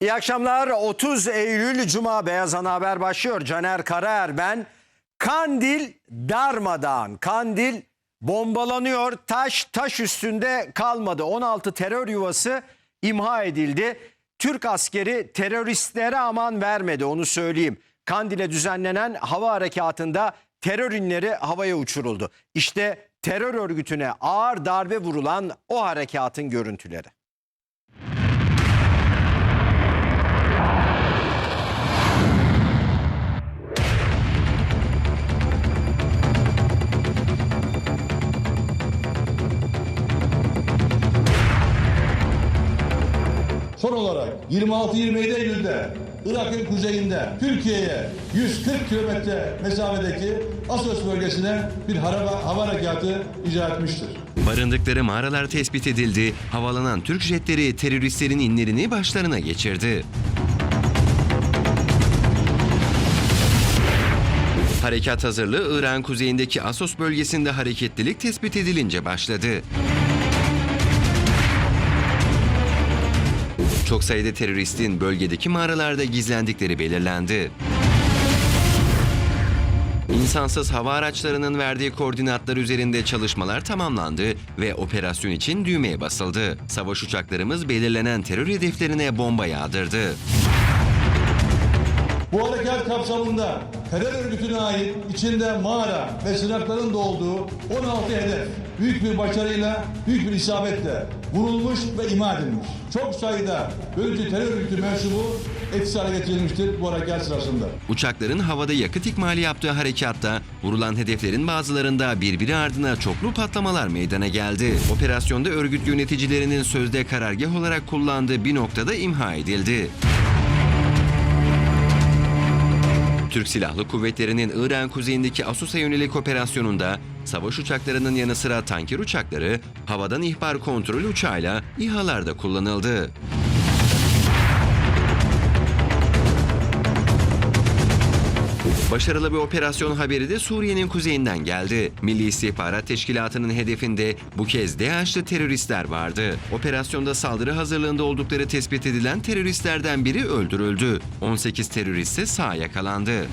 İyi akşamlar. 30 Eylül Cuma Beyaz Ana Haber başlıyor. Caner Karaer ben. Kandil darmadağın. Kandil bombalanıyor. Taş taş üstünde kalmadı. 16 terör yuvası imha edildi. Türk askeri teröristlere aman vermedi onu söyleyeyim. Kandil'e düzenlenen hava harekatında terör inleri havaya uçuruldu. İşte terör örgütüne ağır darbe vurulan o harekatın görüntüleri. Son olarak 26-27 Eylül'de Irak'ın kuzeyinde Türkiye'ye 140 kilometre mesafedeki Asos bölgesine bir hava, hava harekatı icra etmiştir. Barındıkları mağaralar tespit edildi. Havalanan Türk jetleri teröristlerin inlerini başlarına geçirdi. Harekat hazırlığı İran kuzeyindeki Asos bölgesinde hareketlilik tespit edilince başladı. Çok sayıda teröristin bölgedeki mağaralarda gizlendikleri belirlendi. İnsansız hava araçlarının verdiği koordinatlar üzerinde çalışmalar tamamlandı ve operasyon için düğmeye basıldı. Savaş uçaklarımız belirlenen terör hedeflerine bomba yağdırdı. Bu harekat kapsamında terör örgütüne ait içinde mağara ve sınırların da olduğu 16 hedef büyük bir başarıyla, büyük bir isabetle vurulmuş ve imha edilmiş. Çok sayıda bölücü terör örgütü mensubu etkisiz hale getirilmiştir bu harekat sırasında. Uçakların havada yakıt ikmali yaptığı harekatta vurulan hedeflerin bazılarında birbiri ardına çoklu patlamalar meydana geldi. Operasyonda örgüt yöneticilerinin sözde karargah olarak kullandığı bir noktada imha edildi. Türk Silahlı Kuvvetleri'nin İran kuzeyindeki Asus'a yönelik operasyonunda savaş uçaklarının yanı sıra tanker uçakları havadan ihbar kontrol uçağıyla İHA'larda kullanıldı. Başarılı bir operasyon haberi de Suriye'nin kuzeyinden geldi. Milli İstihbarat Teşkilatı'nın hedefinde bu kez DAEŞ'lı teröristler vardı. Operasyonda saldırı hazırlığında oldukları tespit edilen teröristlerden biri öldürüldü. 18 terörist ise sağ yakalandı.